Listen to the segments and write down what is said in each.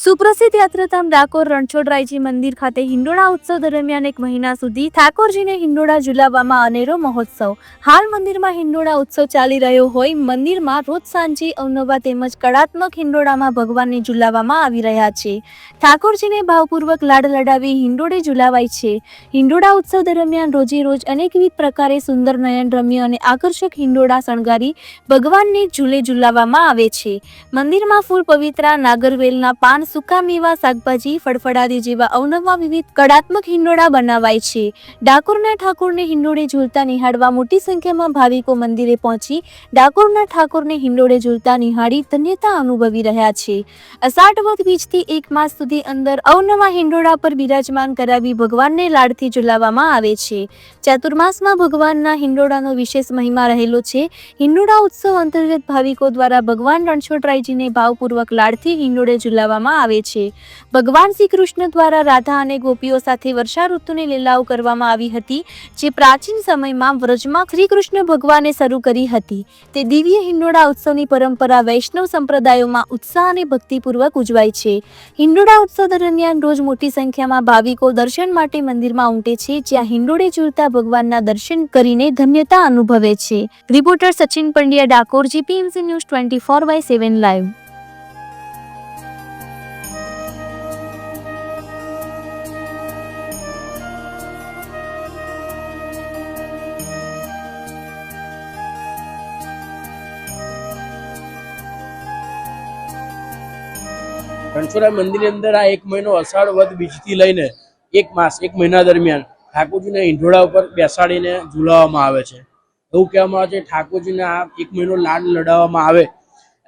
સુપ્રસિદ્ધ યાત્રાધામ ડાકોર રણછોડરાયજી મંદિર ખાતે હિંડોળા ઉત્સવ દરમિયાન એક મહિના સુધી ઠાકોરજીને હિંડોળા ઝુલાવવામાં અનેરો મહોત્સવ. હાલ મંદિરમાં હિંડોળા ઉત્સવ ચાલી રહ્યો હોય, મંદિરમાં રોજ સાંજે અવનવા તેમજ કળાત્મક હિંડોળામાં ભગવાનને ઝુલાવવામાં આવી રહ્યા છે. ઠાકોરજીને ભાવપૂર્વક લાડ લડાવી હિંડોળે ઝુલાવાય છે. હિંડોળા ઉત્સવ દરમિયાન રોજે રોજ અનેકવિધ પ્રકારે સુંદર નયનરમ્ય અને આકર્ષક હિંડોળા શણગારી ભગવાનને ઝૂલે ઝુલાવવામાં આવે છે. મંદિરમાં ફૂલ પવિત્રા નાગરવેલના પાન સૂકા મેવા, શાકભાજી, ફળફળાદી જેવા અવનવા વિવિધ કળાત્મક હિંડોળા બનાવાય છે. ડાકોરના ઠાકોરને હિંડોળે ઝૂલતા નિહાળવા મોટી સંખ્યામાં ભાવિકો મંદિરે પહોંચી ડાકોરના ઠાકોરને હિંડોળે ઝૂલતા નિહાળી ધન્યતા અનુભવી રહ્યા છે. અષાઢ વધ બીજથી એક માસ સુધી અંદર અવનવા હિંડોળા પર બિરાજમાન કરાવી ભગવાનને લાડથી ઝુલાવવામાં આવે છે. ચાતુર્માસમાં ભગવાનના હિંડોળાનો વિશેષ મહિમા રહેલો છે. હિંડોળા ઉત્સવ અંતર્ગત ભાવિકો દ્વારા ભગવાન રણછોડરાયજીને ભાવપૂર્વક લાડથી હિંડોળે ઝુલાવવામાં આવે છે. ભગવાન શ્રી કૃષ્ણ દ્વારા રાધા અને ગોપીઓ સાથે વર્ષા ઋતુની લીલાઓ કરવામાં આવી હતી, જે પ્રાચીન સમયમાં વ્રજમાં શ્રી કૃષ્ણ ભગવાને શરૂ કરી હતી. તે દિવ્ય હિંડોળા ઉત્સવની પરંપરા વૈષ્ણવ સંપ્રદાયોમાં ઉત્સાહ અને ભક્તિપૂર્વક ઉજવાય છે. હિંડોળા ઉત્સવ દરમિયાન રોજ મોટી સંખ્યામાં ભાવિકો દર્શન માટે મંદિરમાં ઉમટે છે, જ્યાં હિંડોળે ઝૂલતા ભગવાનના દર્શન કરીને ધન્યતા અનુભવે છે. Reporter Sachin Pandya Dakor, GPMC news twenty four by seven live. Ranchhodrai મંદિરની અંદર આ એક મહિનો અષાઢ વધ બીજથી લઈને એક માસ, એક મહિના દરમિયાન ઠાકોરજીને ઈંઢોળા ઉપર બેસાડીને ઝૂલાવવામાં આવે છે. એવું કહેવામાં આવે છે, ઠાકોરજીને આ એક મહિનો લાડ લડાવવામાં આવે.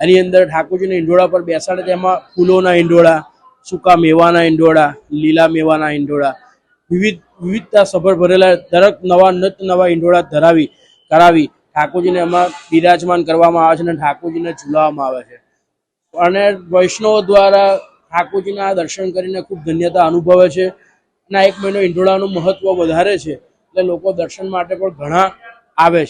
એની અંદર ઠાકોરજીને ઈંઢોળા પર બેસાડે તેમાં ફૂલોના ઈંડોળા સૂકા મેવાના ઈંડોળા લીલા મેવાના ઈંડોળા વિવિધ, વિવિધતા સભર ભરેલા દરેક નવા નત નવા ઈંડોળા ધરાવી, કરાવી ઠાકોરજીને એમાં બિરાજમાન કરવામાં આવે છે અને ઠાકોરજીને ઝુલાવવામાં આવે છે. અને વૈષ્ણવો દ્વારા ઠાકોરજીના દર્શન કરીને ખૂબ ધન્યતા અનુભવે છે. અને એક મહિનો ઈંઢોળાનું મહત્વ વધારે છે. એટલે લોકો દર્શન માટે પણ ઘણા આવે છે.